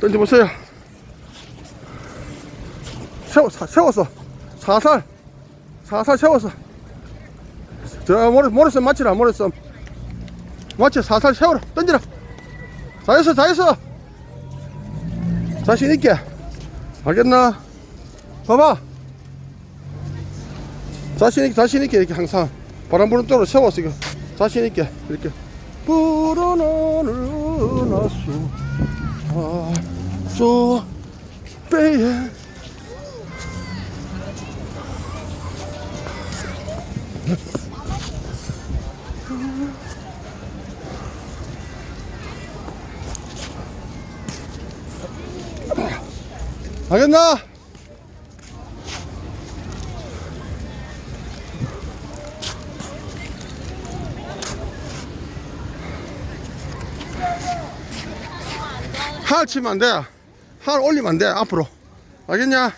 던져보세요. 세워, 사- 세웠어. 사살. 사살 세웠어. 저 모래, 모래섬 맞추라, 모래섬. 맞춰, 사살 세워라. 던지라. 잘했어, 잘했어. 자신있게. 알겠나? 봐봐. 자신있게, 자신있게, 이렇게 항상. 바람 부는 쪽으로 세웠어, 이거. 자신있게, 이렇게. 불어나는 은하수. 아, 저, 빼에. 알겠나? 할 치면 안 돼. 할 올리면 안 돼. 앞으로. 알겠냐?